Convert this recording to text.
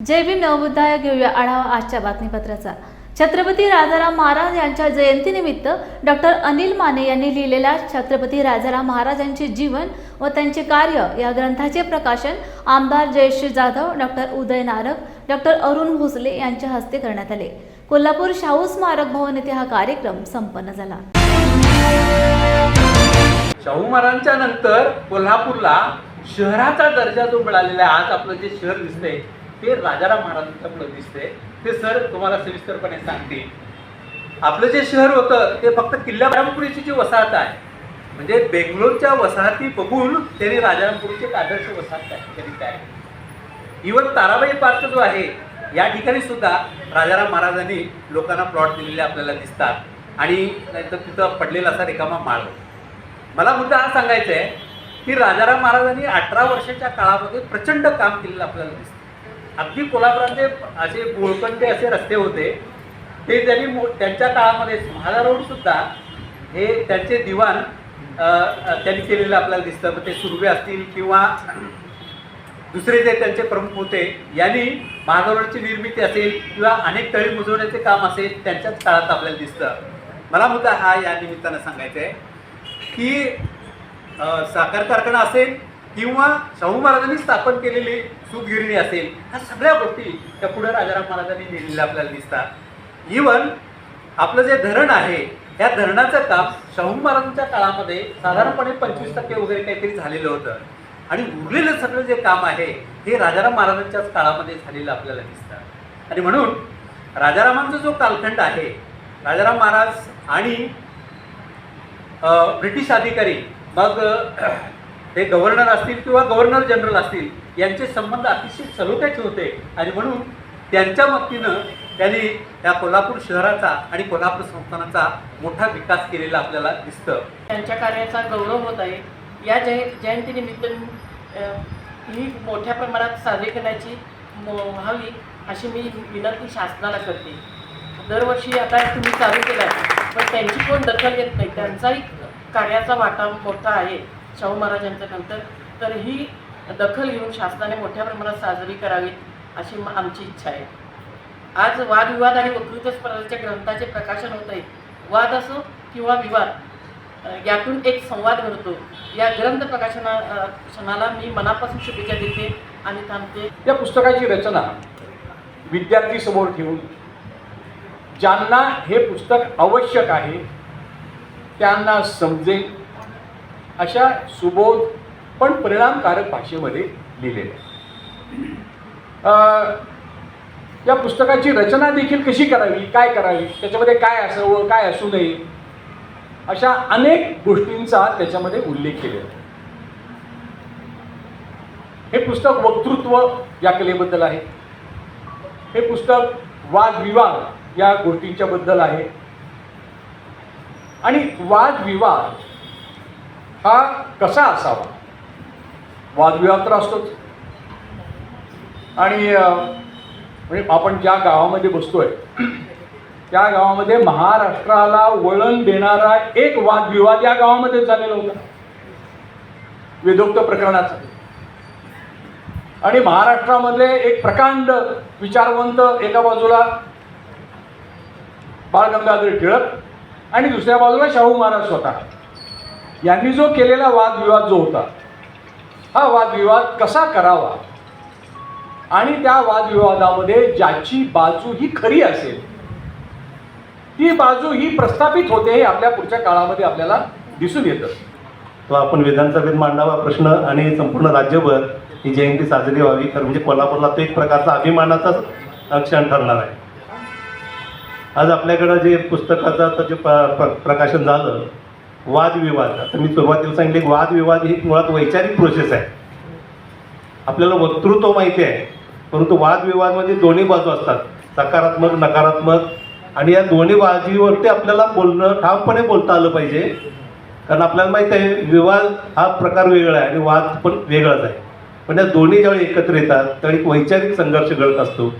जय भीम नवबुद्धाय घेऊया आढावा आजच्या बातमीपत्राचा. छत्रपती राजाराम महाराज यांच्या जयंतीनिमित्त डॉक्टर अनिल माने यांनी लिहिलेल्या छत्रपती राजाराम महाराजांचे जीवन व त्यांचे कार्य या ग्रंथाचे प्रकाशन आमदार जयश्री जाधव डॉक्टर उदय नारक डॉक्टर अरुण भोसले यांच्या हस्ते करण्यात आले. कोल्हापूर शाहू स्मारक भवन येथे हा कार्यक्रम संपन्न झाला. शाहू महाराजांच्या नंतर कोल्हापूरला शहराचा दर्जा जो मिळालेला आहे आज आपलं जे शहर दिसतंय ते राजाराम महाराजांच्या पुढे दिसतंय. ते सर तुम्हाला सविस्तरपणे सांगतील. आपलं जे शहर होतं ते फक्त किल्ल्यारामपुरीची जी वसाहत आहे म्हणजे बेंगलोरच्या वसाहती बघून त्यांनी राजारामपुरीची एक आदर्श वसाहत करीत केली आहे. इवन ताराबाई पार्क जो आहे या ठिकाणी सुद्धा राजाराम महाराजांनी लोकांना प्लॉट दिलेले आपल्याला दिसतात. आणि नाहीतर तिथं पडलेला असा रिकामा माळ. मला मुद्दा हा सांगायचा आहे की राजाराम महाराजांनी अठरा वर्षाच्या काळामध्ये प्रचंड काम केलेलं आपल्याला दिसतं अगदी कोल्हापुरातले असे बोळकंटे असे रस्ते होते. ते त्यांनी त्यांच्या काळामध्ये महादा रोड सुद्धा हे त्यांचे दिवाण त्यांनी केलेलं आपल्याला दिसतं. मग ते सुर्वे असतील किंवा दुसरे जे त्यांचे प्रमुख होते यांनी महागारोडची निर्मिती असेल किंवा अनेक तळी मुजवण्याचे काम असेल त्यांच्याच काळात आपल्याला दिसतं. मला मुद्दा हा या निमित्तानं सांगायचा आहे की साखर कारखाना असेल किंवा शाहू महाराजांनी स्थापन केलेली सूतगिरणी असेल ह्या सगळ्या गोष्टी त्या पुढे राजाराम महाराजांनी लिहिलेल्या आपल्याला दिसतात. इवन आपलं जे धरण आहे या धरणाचं काम शाहू महाराजांच्या काळामध्ये साधारणपणे पंचवीस टक्के वगैरे काहीतरी झालेलं होतं. आणि उरलेलं सगळं जे काम आहे हे राजाराम महाराजांच्याच काळामध्ये झालेलं आपल्याला दिसतं. आणि म्हणून राजारामांचा जो कालखंड आहे राजाराम महाराज आणि ब्रिटिश अधिकारी मग ते गव्हर्नर असतील किंवा गव्हर्नर जनरल असतील यांचे संबंध अतिशय सलोख्याचे होते. आणि म्हणून त्यांच्या मदतीनं त्यांनी या कोल्हापूर शहराचा आणि कोल्हापूर संस्थानाचा मोठा विकास केलेला आपल्याला दिसतं. त्यांच्या कार्याचा गौरव होत आहे. या जय जयंतीनिमित्त ही मोठ्या प्रमाणात साजरी करण्याची व्हावी अशी मी विनंती शासनाला करते. दरवर्षी आता तुम्ही चालू केला पण त्यांची कोण दखल घेत नाही? त्यांचाही कार्याचा वाटा मोठा आहे. शाहू महाराजांच्या नंतर तर ही दखल घेऊन शासनाने मोठ्या प्रमाणात साजरी करावी अशी आमची इच्छा आहे. आज वादविवाद आणि वक्तृत्व स्पर्धेच्या ग्रंथाचे प्रकाशन होत आहे. वाद असो किंवा विवाद यातून एक संवाद घडतो. या ग्रंथ प्रकाशना क्षणाला मी मनापासून शुभेच्छा देते आणि थांबते. या पुस्तकाची रचना विद्यार्थी समोर ठेवून ज्यांना हे पुस्तक आवश्यक आहे त्यांना समजेल अशा सुबोध पण परिणामकारक भाषेमध्ये लिहिलेले आहे. या पुस्तकाची रचना देखील कशी करावी काय करावी त्याच्यामध्ये काय असावं काय असू नये अशा अनेक गोष्टींचा त्याच्यामध्ये उल्लेख केलेला आहे. हे पुस्तक वक्तृत्व या कलेबद्दल आहे. हे पुस्तक वादविवाद या गोष्टींच्या बद्दल आहे. आणि वादविवाद हा कसा असावा? वादविवाद तर असतोच. आणि म्हणजे आपण ज्या गावामध्ये बसतोय त्या गावामध्ये महाराष्ट्राला वळण देणारा एक वादविवाद या गावामध्ये झालेला होता. वेदोक्त प्रकरणाचा. आणि महाराष्ट्रामधले एक प्रकांड विचारवंत एका बाजूला बाळ गंगाधर टिळक आणि दुसऱ्या बाजूला शाहू महाराज स्वतः. यांनी जो केलेला वादविवाद जो होता हा वादविवाद कसा करावा? आणि त्या वादविवादामध्ये ज्याची बाजू ही खरी असेल ती बाजू ही प्रस्थापित होते हे आपल्या पुढच्या काळामध्ये आपल्याला दिसून येतं. तो आपण विधानसभेत मांडावा प्रश्न आणि संपूर्ण राज्यभर ही जयंती साजरी व्हावी तर म्हणजे कोल्हापूरला तो एक प्रकारचा अभिमानाचा क्षण ठरणार आहे. आज आपल्याकडं जे पुस्तकाचं जे प्र- प्रकाशन झालं वादविवाद. आता मी सुरुवातीला सांगितले की वादविवाद ही मुळात वैचारिक प्रोसेस आहे. आपल्याला वक्तृत्व माहिती आहे परंतु वादविवाद म्हणजे दोन्ही बाजू असतात. सकारात्मक नकारात्मक. आणि या दोन्ही बाजूवरती आपल्याला बोलणं ठामपणे बोलता आलं पाहिजे. कारण आपल्याला माहीत आहे विवाद हा प्रकार वेगळा आहे आणि वाद पण वेगळाच आहे. पण या दोन्ही ज्यावेळी एकत्र येतात त्यावेळी एक वैचारिक संघर्ष घडत असतो.